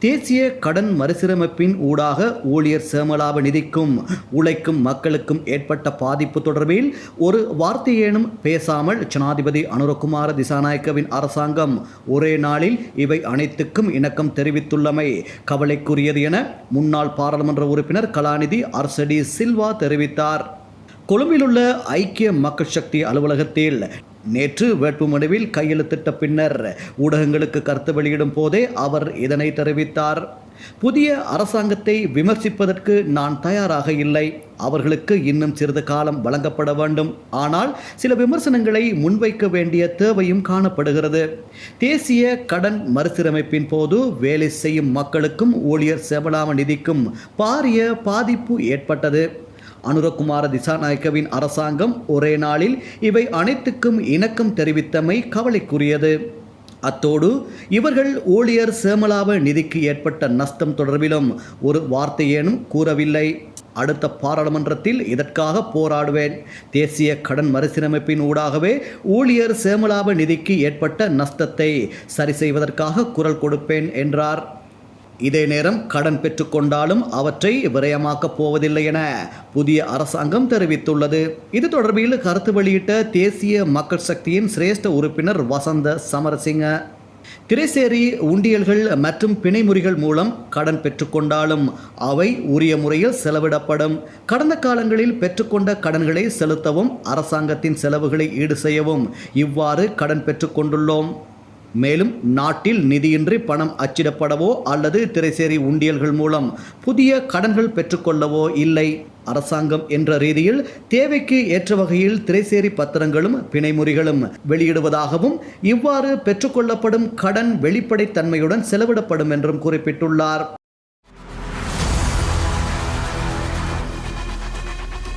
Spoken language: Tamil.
தேசிய கடன் மறுசீரமைப்பின் ஊடாக ஊழியர் சேமலாப நிதிக்கும் உழைக்கும் மக்களுக்கும் ஏற்பட்ட பாதிப்பு தொடர்பில் ஒரு வார்த்தையேனும் பேசாமல் ஜனாதிபதி அனுரகுமார திசாநாயக்கவின் அரசாங்கம் ஒரே நாளில் இவை அனைத்துக்கும் இணக்கம் தெரிவித்துள்ளமை கவலைக்குரியது என முன்னாள் பாராளுமன்ற உறுப்பினர் கலாநிதி அர்சடி சில்வா தெரிவித்தார். கொழும்பிலுள்ள ஐக்கிய மக்கள் சக்தி அலுவலகத்தில் நேற்று வேட்புமனுவில் கையெழுத்திட்ட பின்னர் ஊடகங்களுக்கு கருத்து வெளியிடும் போதே அவர் இதனை தெரிவித்தார். புதிய அரசாங்கத்தை விமர்சிப்பதற்கு நான் தயாராக இல்லை. அவர்களுக்கு இன்னும் சிறிது காலம் வழங்கப்பட வேண்டும். ஆனால் சில விமர்சனங்களை முன்வைக்க வேண்டிய தேவையும் காணப்படுகிறது. தேசிய கடன் மறுசீரமைப்பின் போது வேலை செய்யும் மக்களுக்கும் ஊழியர் செவலாம நிதிக்கும் பாரிய பாதிப்பு ஏற்பட்டது. அனுரகுமார திசாநாயக்கவின் அரசாங்கம் ஒரே நாளில் இவை அனைத்துக்கும் இணக்கம் தெரிவித்தமை கவலைக்குரியது. அத்தோடு இவர்கள் ஊழியர் சேமலாப நிதிக்கு ஏற்பட்ட நஷ்டம் தொடர்பிலும் ஒரு வார்த்தையேனும் கூறவில்லை. அடுத்த பாராளுமன்றத்தில் இதற்காக போராடுவேன். தேசிய கடன் மறுசீரமைப்பின் ஊடாகவே ஊழியர் சேமலாப நிதிக்கு ஏற்பட்ட நஷ்டத்தை சரி செய்வதற்காக குரல் கொடுப்பேன் என்றார். இதே நேரம் கடன் பெற்றுக்கொண்டாலும் அவற்றை விரயமாக்கப் போவதில்லை என புதிய அரசாங்கம் தெரிவித்துள்ளது. இது தொடர்பில் கருத்து வெளியிட்ட தேசிய மக்கள் சக்தியின் சிரேஷ்ட உறுப்பினர் வசந்த சமரசிங்க. திரைசேரி உண்டியல்கள் மற்றும் பிணைமுறிகள் மூலம் கடன் பெற்றுக்கொண்டாலும் அவை உரிய முறையில் செலவிடப்படும். கடந்த காலங்களில் பெற்றுக்கொண்ட கடன்களை செலுத்தவும் அரசாங்கத்தின் செலவுகளை ஈடு செய்யவும் இவ்வாறு கடன் பெற்றுக்கொண்டுள்ளோம். மேலும் நாட்டில் நிதியின்றி பணம் அச்சிடப்படவோ அல்லது திரைசேரி உண்டியல்கள் மூலம் புதிய கடன்கள் பெற்றுக்கொள்ளவோ இல்லை. அரசாங்கம் என்ற ரீதியில் தேவைக்கு ஏற்ற வகையில் திரைசேரி பத்திரங்களும் பிணைமுறிகளும் வெளியிடுவதாகவும் இவ்வாறு பெற்றுக்கொள்ளப்படும் கடன் வெளிப்படைத்தன்மையுடன் செலவிடப்படும் என்றும் குறிப்பிட்டுள்ளார்.